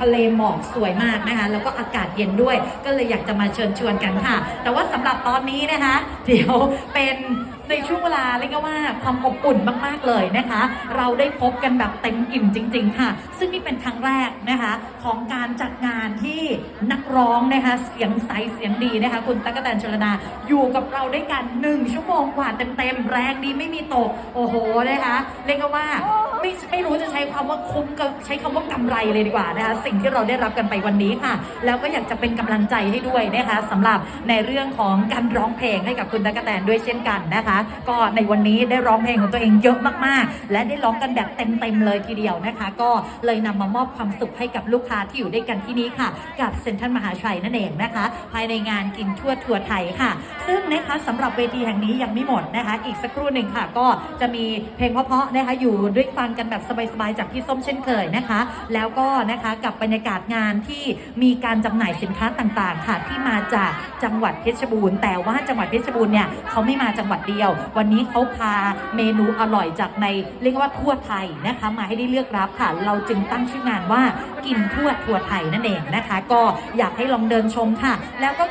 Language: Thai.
ทะเลหมอกสวยมากนะคะ แล้วก็อากาศเย็นด้วย ก็เลยอยากจะมาเชิญชวนกันค่ะ แต่ว่าสำหรับตอนนี้นะคะ เดี๋ยวเป็นในช่วงเวลาเรียกว่าความอบอุ่นมาก ๆ เลยนะคะ เราได้พบกันแบบเต็มอิ่มจริง ๆ ค่ะ ซึ่งนี่เป็นครั้งแรกนะคะ ของการจัดงานที่นักร้องนะคะ เสียงใสเสียงดีนะคะ คุณตั๊กะแตนชลดาอยู่กับเราด้วยกันหนึ่งชั่วโมงกว่าเต็ม ๆ แรงดีไม่มีตก โอ้โหนะคะเรียกว่า ไม่ไม่รู้จะใช้คำว่าคุ้มกับใช้คำว่ากำไรเลยดีกว่านะคะสิ่งที่เราได้รับกันไปวันนี้ค่ะ แล้วก็อยากจะเป็นกำลังใจให้ด้วยนะคะสำหรับในเรื่องของการร้องเพลงให้กับคุณตั๊กะแตนด้วยเช่นกันนะคะ ก็ในวันนี้ได้ร้องเพลงของตัวเองเยอะมากๆ และได้ร้องกันแบบเต็มๆเลยทีเดียวนะคะ ก็เลยนำมามอบความสุขให้กับลูกค้าที่อยู่ด้วยกันที่นี้ค่ะ กับเซ็นทรัลมหาชัยนั่นเองนะคะ ภายในงานกินทั่วทัวไทยค่ะ ซึ่งนะคะสำหรับเวทีแห่งนี้ยังไม่หมดนะคะ อีกสักครู่หนึ่งค่ะ ก็จะมีเพลงเพราะๆนะคะอยู่ด้วยฟังกันแบบสบายๆจากพี่ส้มเช่นเคยนะคะ แล้วก็นะคะกับบรรยากาศงานที่มีการจำหน่ายสินค้าต่างๆ ค่ะที่มาจากจังหวัดเพชรบูรณ์แต่ว่าจังหวัดเพชรบูรณ์เนี่ยเขาไม่มาจังหวัดเดียว วันนี้เขาพาเมนูอร่อยจากในเรียกว่าทั่วไทยนะคะ มาให้ได้เลือกรับค่ะ เราจึงตั้งชื่องานว่ากินทั่วทั่วไทยนั่นเองนะคะ ก็อยากให้ลองเดินชมค่ะ แล้วก็